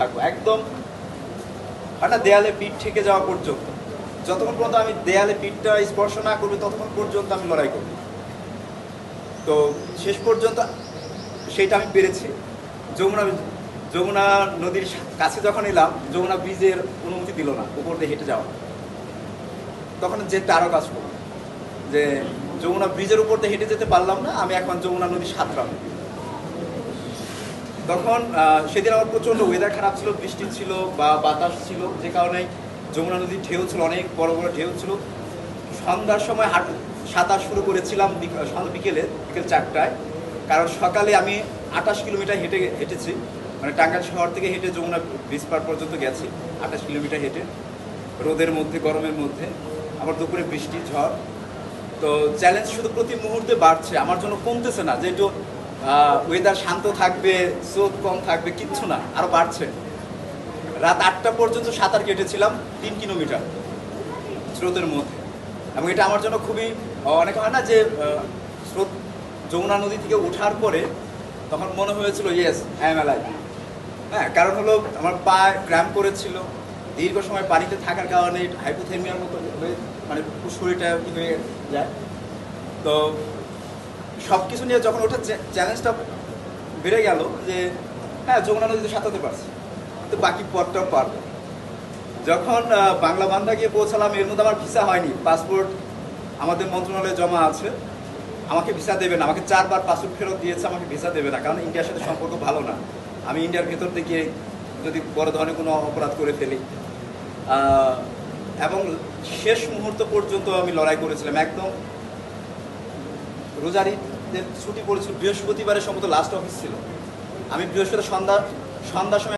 থাকব। একদম হয় না দেয়ালে পিঠ থেকে যাওয়া পর্যন্ত। যতক্ষণ পর্যন্ত আমি দেয়ালে পিঠটা স্পর্শ না করব, ততক্ষণ পর্যন্ত আমি লড়াই করব। তো শেষ পর্যন্ত সেইটা আমি পেরেছি। যমুনা যমুনা নদীর কাছে যখন এলাম, যমুনা ব্রিজের অনুমতি দিল না, উপর দিয়ে হেঁটে যাওয়া। তখন জেটটা আরও কাজ করল যে যমুনা ব্রিজের উপর দিয়ে হেঁটে যেতে পারলাম না, আমি এখন যমুনা নদী সাঁতরাম তখন সেদিন আমার প্রচণ্ড ওয়েদার খারাপ ছিল, বৃষ্টি ছিল বা বাতাস ছিল, যে কারণে যমুনা নদীর ঢেউ ছিল, অনেক বড় বড় ঢেউ ছিল। সন্ধ্যার সময় হাঁটু, সাঁতার শুরু করেছিলাম বিকেলে, বিকেল চারটায়। কারণ সকালে আমি আঠাশ কিলোমিটার হেঁটে হেঁটেছি। মানে টাঙ্গাইল শহর থেকে হেঁটে যমুনা ব্রিজ পার পর্যন্ত গেছি, আঠাশ কিলোমিটার হেঁটে। রোদের মধ্যে, গরমের মধ্যে, আবার দুপুরে বৃষ্টি, ঝড়। তো চ্যালেঞ্জ শুধু প্রতি মুহূর্তে বাড়ছে, আমার জন্য কমতেছে না যে একটু ওয়েদার শান্ত থাকবে, স্রোত কম থাকবে, কিচ্ছু না আরও বাড়ছে। রাত আটটা পর্যন্ত সাঁতার কেটেছিলাম তিন কিলোমিটার স্রোতের মধ্যে। এবং এটা আমার জন্য খুবই অনেক হয় না যে স্রোত যমুনা নদী থেকে ওঠার পরে তখন মনে হয়েছিল ইয়েস আই হ্যাঁ কারণ হলো আমার পা ক্র্যাম্প করেছিল। দীর্ঘ সময় পানিতে থাকার কারণে হাইপোথেমিয়ার মতো হয়ে মানে শরীরটা হয়ে যায়। তো সব কিছু নিয়ে যখন ওঠার চ্যালেঞ্জটা বেড়ে গেল যে হ্যাঁ যমুনা নদীতে সাঁতারতে পারছি, তো বাকি পথটাও পারব। যখন বাংলা বান্ধা গিয়ে পৌঁছালাম, এর মধ্যে আমার ভিসা হয়নি। পাসপোর্ট আমাদের মন্ত্রণালয়ে জমা আছে। আমাকে ভিসা দেবে না। আমাকে চারবার পাসপোর্ট ফেরত দিয়েছে, আমাকে ভিসা দেবে না। কারণ ইন্ডিয়ার সাথে সম্পর্ক ভালো না। আমি ইন্ডিয়ার ভেতর থেকে যদি বড় ধরনের কোনো অপরাধ করে ফেলি। এবং শেষ মুহূর্ত পর্যন্ত আমি লড়াই করেছিলাম। একদম রোজারিদের ছুটি পড়েছিল বৃহস্পতিবারের সম্ভবত লাস্ট অফিস ছিল। আমি বৃহস্পতি সন্ধ্যা সন্ধ্যার সময়